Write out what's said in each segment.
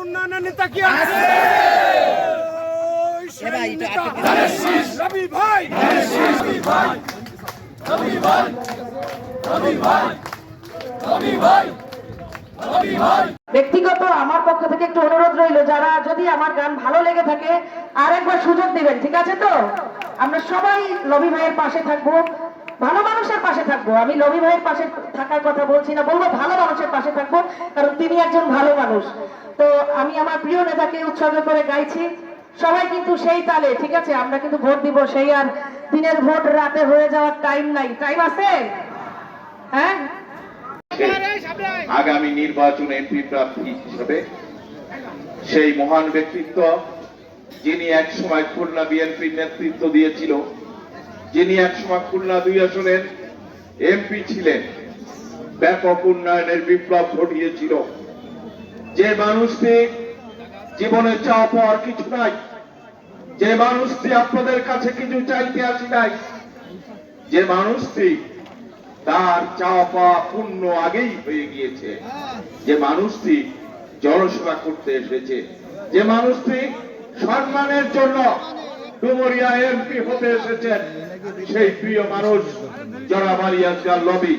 উন্নয়নের নেতা কি আছে ওই সেই রবি ভাই রবি ভাই রবি ভাই রবি ভাই রবি ভাই রবি ভাই ব্যক্তিগত আমার পক্ষ থেকে একটু অনুরোধ রইল যারা যদি আমার গান ভালো লেগে থাকে আর একবার সুযোগ দিবেন ঠিক আছে তো? আমরা সবাই লবি ভাইয়ের পাশে থাকব ভালো মানুষের পাশে থাকব। আমি লবি ভাইয়ের পাশে থাকার কথা বলছি না বলব ভালো মানুষের পাশে থাকব কারণ তিনি একজন ভালো মানুষ। তো আমি আমার প্রিয় নেতাকে উৎসর্গ করে গাইছি। সবাই কিন্তু সেই তালে, ঠিক আছে? আমরা কিন্তু ভোট দিব সেই, আর দিনের ভোট রাতে হয়ে যাওয়ার টাইম নাই। টাইম আছে? হ্যাঁ? আগামী নির্বাচনে এমপি প্রার্থী হিসেবে সেই মহান ব্যক্তিত্ব, যিনি এক সময় খুলনা বিএনপির নেতৃত্ব দিয়েছিল, যিনি এক সময় খুলনা দুই আসনের এমপি ছিলেন, ব্যাপক উন্নয়নের বিপ্লব ঘটিয়েছিল। যে মানুষটি জীবনে চাওয়া পাওয়ার কিছু নাই। যে মানুষটি আপনাদের কাছে কিছু চাইতে আসি নাই, যে মানুষটি তার চাওয়া পাওয়া পূর্ণ আগেই হয়ে গিয়েছে। যে মানুষটি জনসেবা করতে এসেছে। যে মানুষটি সম্মানের জন্য ডুমরিয়া এমপি হতে এসেছেন, সেই প্রিয় মানুষ জনাব আলী লবি।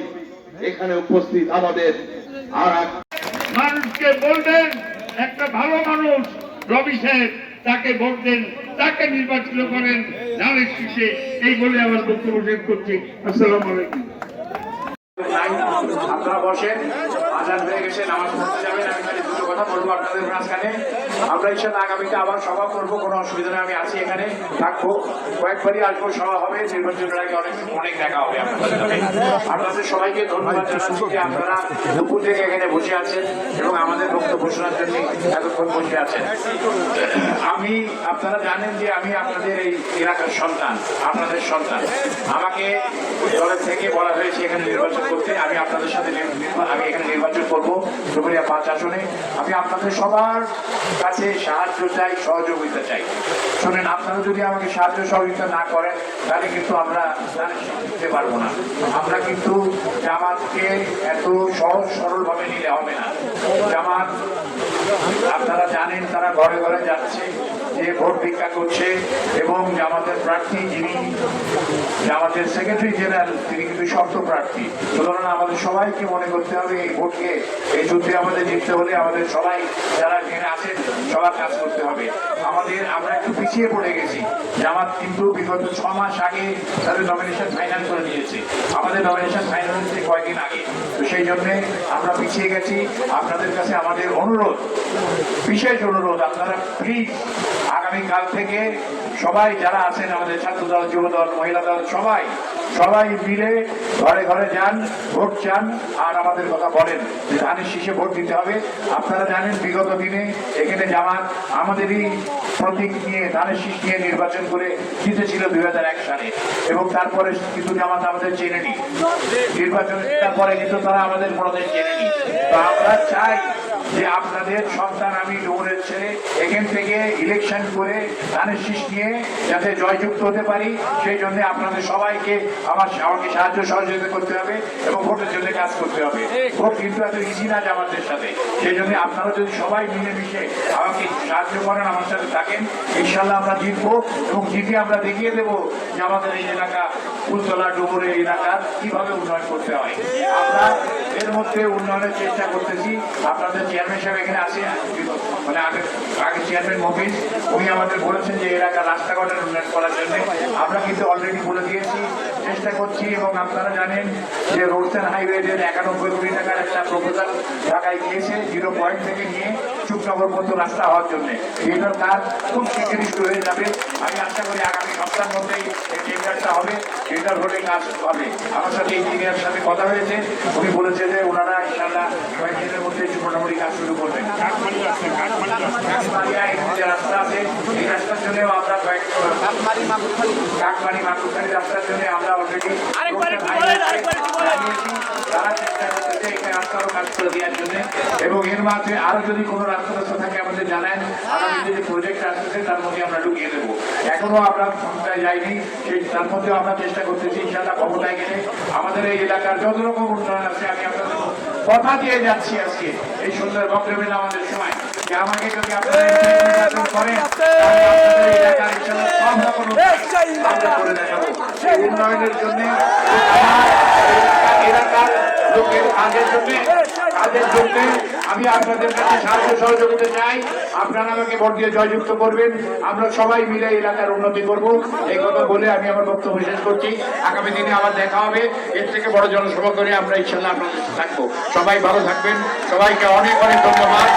এখানে উপস্থিত আমাদের আর মানুষকে বলবেন একটা ভালো মানুষ রবি সাহেব, তাকে ভোট দেন, তাকে নির্বাচিত করেন নামের শীষে এই বলে আমার বক্তব্য শেষ করছি। আসসালাম আলাইকুম। আপনারা বসেন আজান হয়ে গেছে, নামাজ পড়তে যাবেন, আমি দুটো কথা বলব আপনাদের মাঝখানে। আমরা ইনশাল্লাহ আগামীতে আবার সভা করব, কোনো অসুবিধা নেই, আমি আছি এখানে, থাকব। কয়েকবারই আসব, সভা হবে, নির্বাচনের আগে অনেক অনেক দেখা হবে আপনাদের সবাইকে ধন্যবাদ জানাচ্ছি যে আপনারা দুপুর থেকে এখানে বসে আছেন এবং আমাদের বক্তব্য শোনার জন্য এতক্ষণ বসে আছেন। আমি, আপনারা জানেন যে আমি আপনাদের এই এলাকার সন্তান, আপনাদের সন্তান। আমাকে দলের থেকে বলা হয়েছে এখানে নির্বাচন করতে, আমি আপনাদের সাথে আমি এখানে নির্বাচন করব ডুবুরিয়া পাঁচ আসনে। আমি আপনাদের সবার কাছে সাহায্য চাই, সহযোগিতা চাই। শুনেন, আপনারা যদি আমাকে সাহায্য সহযোগিতা না করেন, তাহলে কিন্তু আমরা দিতে পারব না। আমরা কিন্তু জামাতকে এত সহজ সরলভাবে নিলে হবে না। জামাত, আপনারা জানেন, তারা ঘরে ঘরে যাচ্ছে। যে ভোট ভিক্ষা করছে এবং জামাতের প্রার্থী যিনি জামাতের সেক্রেটারি জেনারেল তিনি কিন্তু শক্ত প্রার্থী। সুতরাং আমাদের সবাইকে মনে করতে হবে এই ভোটকে, এই যুদ্ধে আমাদের জিততে হলে আমাদের সবাই যারা এখানে আছেন, সবার কাজ করতে হবে। আমাদের, আমরা একটু পিছিয়ে পড়ে গেছি। জামাত কিন্তু বিগত ছ মাস আগে তাদের নমিনেশন ফাইনাল করে দিয়েছে। আমাদের নমিনেশন ফাইনাল হয়েছে কয়েকদিন আগে। তো সেই জন্যে আমরা পিছিয়ে গেছি। আপনাদের কাছে আমাদের অনুরোধ, বিশেষ অনুরোধ, আপনারা প্লিজ আগামীকাল থেকে সবাই যারা আছেন, আমাদের ছাত্র দল যুব দল মহিলা দল সবাই সবাই মিলে ঘরে ঘরে যান, ভোট চান, আর আমাদের কথা বলেন যে ধানের শীষে ভোট দিতে হবে। আপনারা জানেন, বিগত দিনে এখানে জামাত আমাদেরই প্রতীক নিয়ে, ধানের শীষ নিয়ে নির্বাচন করে জিতেছিল দুই সালে। এবং তারপরে কিন্তু জামাত আমাদের চেনেনি। নির্বাচন পরে কিন্তু তারা আমাদের কোনোদিন চেনেনি। তো আমরা চাই যে আপনাদের সন্তান আমি ডোমরের ছেলে, এখান থেকে ইলেকশন করে ধানের শীষ নিয়ে যাতে জয়যুক্ত হতে পারি, সেই জন্য আপনাদের সবাইকে আমার আমাকে সাহায্য সহযোগিতা করতে হবে এবং ভোটের জন্য কাজ করতে হবে। ভোট কিন্তু এত ইজি না জামাতের সাথে। সেই জন্য আপনারা যদি সবাই মিলেমিশে আমাকে সাহায্য করেন, আমার সাথে থাকেন, ইনশাল্লাহ আমরা জিতবো এবং জিতে আমরা দেখিয়ে দেবো যে আমাদের এই এলাকা ফুলতলা ডুমুরের এলাকার কীভাবে উন্নয়ন করতে হয়। আমরা এর মধ্যে উন্নয়নের চেষ্টা করতেছি। আপনাদের চেয়ারম্যান সাহেব এখানে আসেন মানে আগে আগে চেয়ারম্যান মফিস উনি আমাদের বলেছেন যে এলাকার রাস্তাঘাটের উন্নয়ন করার জন্য। আমরা কিন্তু অলরেডি বলে দিয়েছি, চেষ্টা করছি এবং আপনারা জানেন যে রোডস অ্যান্ড হাইওয়েদের একানব্বই কোটি টাকার একটা প্রপোজাল ঢাকায় গিয়েছে জিরো পয়েন্ট থেকে নিয়ে চুপনগর পর্যন্ত রাস্তা হওয়ার জন্য। এটার কাজ খুব শীঘ্রই শুরু হয়ে যাবে। আমি আশা করি আগামী সপ্তাহের মধ্যেই এই টেন্ডারটা হবে। টেন্ডার হলে কাজ হবে। আমার সাথে ইঞ্জিনিয়ার সাথে কথা হয়েছে। উনি বলেছে যে ওনারা ইনশাল্লাহ কয়েকদিনের মধ্যে মোটামুটি কাজ শুরু করবেন। রাস্তা আছে এই রাস্তার জন্য আমরা কয়েক কাকমারি মাকুখানি রাস্তার জন্য আমরা অলরেডি তারা চেষ্টা করতেছে এখানে রাস্তারও কাজ করে দেওয়ার জন্য। এবং এর মাঝে আরও যদি কোনো রাস্তা রাস্তা থাকে আমাদের জানান। আগামী যে প্রজেক্ট আসতেছে তার মধ্যে আমরা ঢুকিয়ে দেবো। এখনও আমরা ক্ষমতায় যাইনি। সেই তার মধ্যেও আমরা চেষ্টা করতেছি ইনশাল্লাহ ক্ষমতায় গেলে। আমাদের এই এলাকার যত রকম উন্নয়ন আছে আমি আপনাদের কথা দিয়ে যাচ্ছি আজকে। এই সুন্দর বক্তব্যের আমাদের সময়। যে আমাকে যদি আপনারা করেন এলাকার ইনশাল্লাহ সব রকম উন্নয়ন আমরা করে দেখাবো এই উন্নয়নের জন্য। এলাকার লোকের কাজের জন্য। কাজের জন্য আমি আপনাদের কাছে সাহায্য সহযোগিতা চাই। আপনারা আমাকে ভোট দিয়ে জয়যুক্ত করবেন। আমরা সবাই মিলে এলাকার উন্নতি করব। এই কথা বলে আমি আমার বক্তব্য শেষ করছি। আগামী দিনে আবার দেখা হবে। এর থেকে বড় জনসভা করে আমরা ইনশাল্লাহ আপনাদের থাকব। সবাই ভালো থাকবেন। সবাইকে অনেক অনেক ধন্যবাদ।